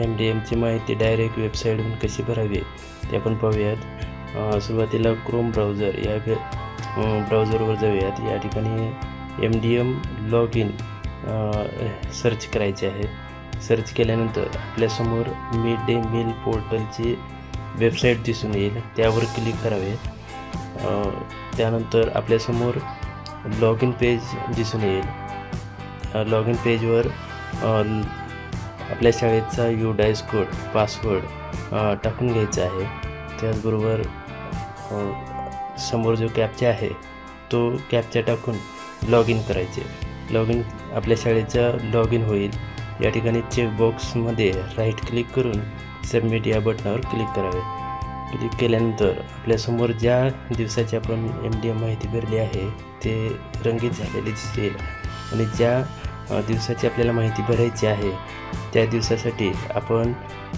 M D एमची माहिती direct वेबसाईटहून कशी भरावी ते आपण पाहूयात. सुरुवातीला क्रोम ब्राउझर या ब्राउझरवर जाऊयात. या ठिकाणी M D M log in search करायचे आहे. सर्च केल्यानंतर आपल्यासमोर मिड डे मील पोर्टलची वेबसाईट दिसून येईल. त्यावर क्लिक करावे. त्यानंतर आपल्यासमोर लॉग इन पेज दिसून येईल. लॉग इन पेजवर आपल्या शाळेचा यू डायस कोड पासवर्ड टाकून घ्यायचा आहे. त्याचबरोबर समोर जो कॅपचा आहे तो कॅपचा टाकून लॉग इन करायचे. लॉग इन आपल्या शाळेचा लॉग इन होईल. या ठिकाणी चेकबॉक्समध्ये राईट क्लिक करून सबमिट या बटनावर क्लिक करावे. क्लिक केल्यानंतर आपल्यासमोर ज्या दिवसाची आपण एम डी एम माहिती भरली आहे ते रंगीत झालेले दिसेल. आणि ज्या दिवसाची आपल्याला माहिती भरायची आहे. त्या दिवसासाठी आपण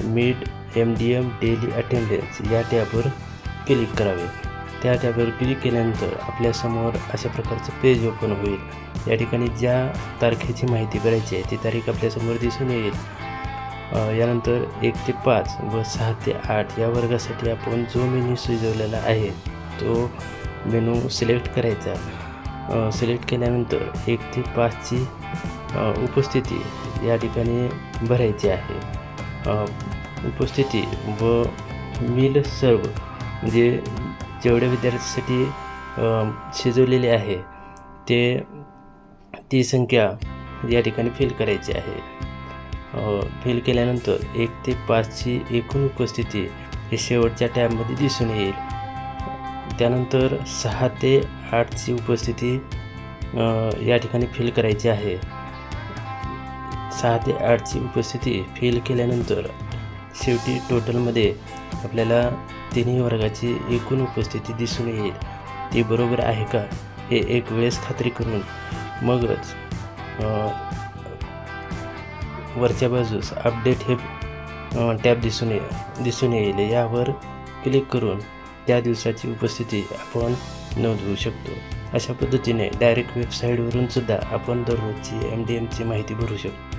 mid M D M daily attendance या टॅबवर क्लिक करावे. त्या टॅबवर क्लिक केल्यानंतर आपल्यासमोर अशा प्रकारचं पेज ओपन होईल. या ठिकाणी ज्या तारखेची माहिती भरायची आहे ती तारीख आपल्यासमोर दिसून येईल. यानंतर एक ते पाच व सहा ते आठ या वर्गासाठी आपण जो मेन्यू सुचवलेला आहे तो मेनू सिलेक्ट करायचा. सिलेक्ट केल्यानंतर एक ते पाचची उपस्थिती या ठिकाणी भरायची आहे. उपस्थिती व मिल सर्व म्हणजे जेवढ्या विद्यार्थ्यांसाठी शिजवलेले आहे ते ती संख्या या ठिकाणी फिल करायची आहे. फिल केल्यानंतर एक ते पाचची एकूण उपस्थिती हे शेवटच्या टॅबमध्ये दिसून येईल. त्यानंतर सहा ते आठची उपस्थिती या ठिकाणी फील करायची आहे. सहा ते आठची उपस्थिती फील केल्यानंतर शेवटी टोटलमध्ये आपल्याला तिन्ही वर्गाची एकूण उपस्थिती दिसून येईल. ती बरोबर आहे का? हे एक वेळेस खात्री करून मगच वरच्या बाजूस अपडेट हे टॅब दिसून ये दिसून येईल. यावर क्लिक करून त्या दिवसाची उपस्थिती आपण नोंदवू शकतो. अशा पद्धतीने डायरेक्ट वेबसाईटवरून सुद्धा आपण दररोजची एम डी एमची माहिती भरू शकतो.